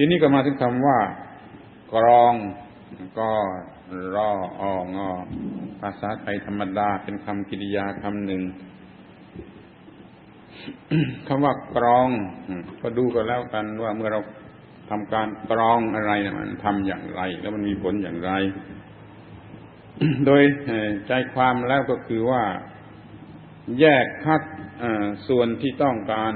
ทีนี้ก็มาถึงคำว่ากรองก็รอองอภาษาไทยธรรมดาเป็นคำกิริยาคำหนึ่งคำว่ากรองก็ดูกันแล้วกันว่าเมื่อเราทำการกรองอะไรมันทำอย่างไร แล้วมันมีผลอย่างไร โดยใจความแล้วก็คือว่า แยกคัดส่วนที่ต้องการ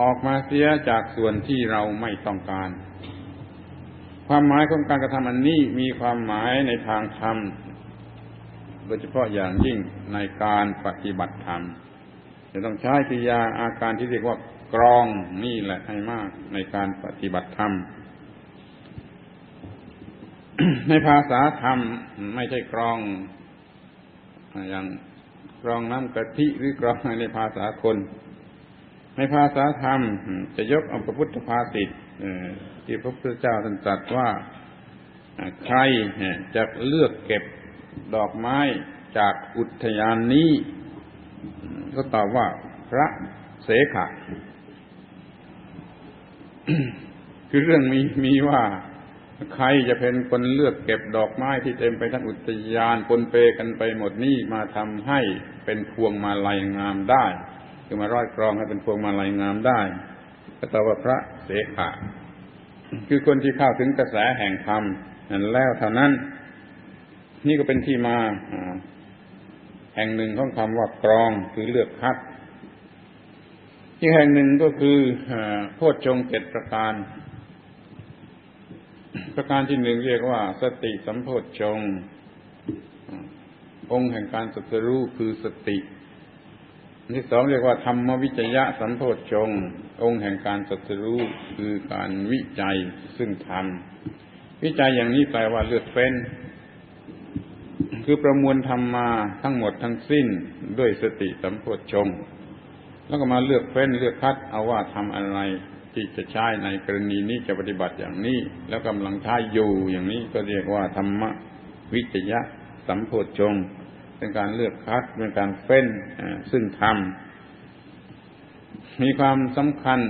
ออกมาเสียจากส่วนที่เราไม่ต้องการ ความหมายของการกระทำอันนี้มีความหมายในทางธรรม โดยเฉพาะอย่างยิ่งในการปฏิบัติธรรม จะต้องใช้กิริยาอาการที่เรียกว่ากรองนี่แหละให้มากในการปฏิบัติธรรม ในภาษาธรรมไม่ใช่กรองอย่างกรองน้ำกะทิหรือกรองในภาษาคน ในภาษาธรรม จะยกเอาพระพุทธภาษิตที่พระพุทธเจ้าท่านตรัสว่าใครจะเลือกเก็บดอกไม้จากอุทยานนี้ ก็ตอบว่าพระเสขะคือเรื่องมีมีว่าใครจะเป็นคนเลือกเก็บดอกไม้ที่เต็มไปทั้งอุทยานปนเปกันไปหมดนี่มาทำให้เป็นพวงมาลัยงามได้ คือมาร้อยกรองให้เป็นพวงมาลัยงามได้ก็ตอบว่าพระเสขะคือคนที่เข้าถึงกระแสแห่งธรรมนั่นแล้วเท่านั้น นี่ก็เป็นที่มาแห่งหนึ่งของคำว่ากรองคือเลือกคัดอีกแห่งหนึ่งก็คือโพชฌงเจ็ดประการ ประการที่หนึ่งเรียกว่า สติสัมโพชฌงองค์แห่งการสัตรู้คือสติ ที่สองเรียกว่าธรรมวิจยะสัมโพชฌงองค์แห่งการสัตรู้คือการวิจัยซึ่งธรรมวิจัยอย่างนี้แปลว่าเลือกเฟ้น คือประมวลธรรมมาทั้งหมดทั้งสิ้นด้วยสติสัมโพชฌงแล้วก็มาเลือกเฟ้นเลือกคัดเอาว่าทำอะไรที่จะใช้ในกรณีนี้จะปฏิบัติอย่างนี้ แล้วกำลังใช้อยู่อย่างนี้ก็เรียกว่าธรรมวิจยะสัมโพชฌง เป็นการเลือกคัด เป็นการเฟ้นซึ่งธรรมมีความสำคัญ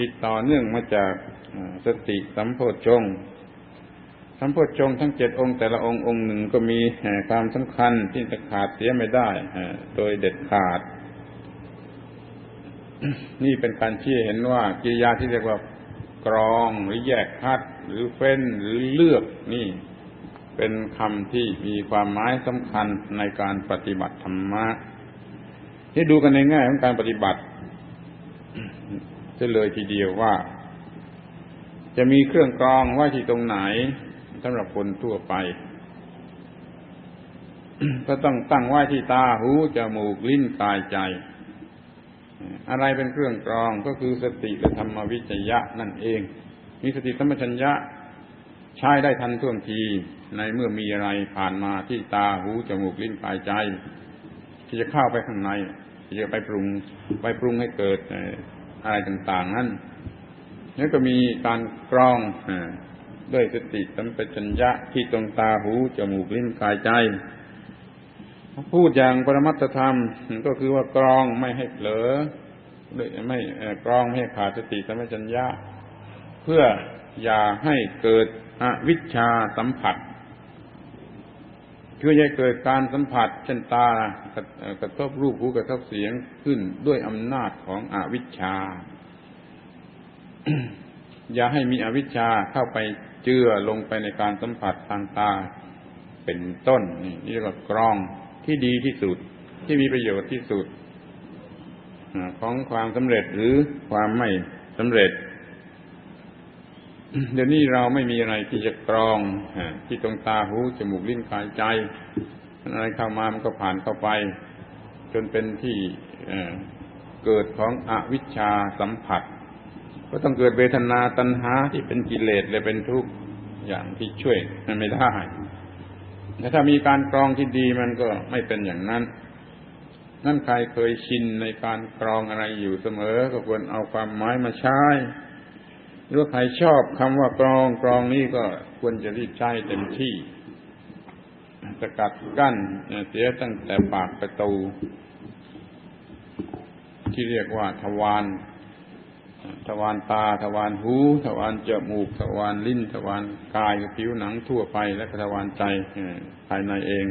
ติดต่อเนื่องมาจากสติสัมโพชฌงสัมโพชฌงทั้งเจ็ดองค์แต่ละองค์องค์หนึ่งก็มีความสำคัญที่จะขาดเสียไม่ได้โดยเด็ดขาด นี่เป็นการชี้เห็นว่ากิริยาที่เรียกว่ากรองหรือแยกคัด หรือเฟ้นหรือเลือกนี่ เป็นคำที่มีความหมายสำคัญในการปฏิบัติธรรมะที่ดูกันในแง่ของการปฏิบัติจะเลยทีเดียวว่า จะมีเครื่องกรองไว้ที่ตรงไหนสำหรับคนทั่วไป ก็ต้องตั้งไว้ที่ตาหูจมูกลิ้นกายใจ อะไรเป็นเครื่องกรองก็คือสติและธรรมวิจยะนั่นเอง มีสติธรรมชัญญะ ใช้ได้ทันท่วงทีในเมื่อมีอะไรผ่านมาที่ตาหูจมูกลิ้นกายใจ ที่จะเข้าไปข้างในที่จะไปปรุงไปปรุงให้เกิดอะไรต่างๆนั้นนี่ก็มีการกรองด้วยสติสัมปชัญญะที่ตรงตาหูจมูกลิ้นกายใจ พูดอย่างปรมัตธรรมก็คือว่ากรองไม่ให้เผลอไม่กรองไม่ให้ขาดสติสัมปชัญญะ เพื่ออย่าให้เกิด อวิชชาสัมผัส คือจะเกิดการสัมผัสเช่นตากระทบรูปหูกระทบเสียงขึ้นด้วยอำนาจของอวิชชา อย่าให้มีอวิชชาเข้าไปเจือลงไปในการสัมผัสทางตาเป็นต้น นี่เรียกว่ากรองที่ดีที่สุด ที่มีประโยชน์ที่สุดของความสำเร็จหรือความไม่สำเร็จ เดี๋ยวนี้เราไม่มีอะไรที่จะกรองที่ตรงตาหูจมูกลิ้นกายใจอะไรเข้ามามันก็ผ่านเข้าไป จนเป็นที่เกิดของอวิชชาสัมผัส ก็ต้องเกิดเวทนาตัณหาที่เป็นกิเลสเลยเป็นทุกข์อย่างที่ช่วยมันไม่ได้แต่ถ้ามีการกรองที่ดีมันก็ไม่เป็นอย่างนั้น นั่นใครเคยชินในการกรองอะไรอยู่เสมอ ก็ควรเอาความหมายมาใช้ หรือใครชอบคำว่ากรองกรองนี้ก็ควรจะรีบใช้เต็มที่สกัดกั้นเสียตั้งแต่ปากประตู ที่เรียกว่าทวารทวารตาทวารหูทวารจมูกทวารลิ้นทวารกายผิวหนังทั่วไปและทวารใจภายในเอง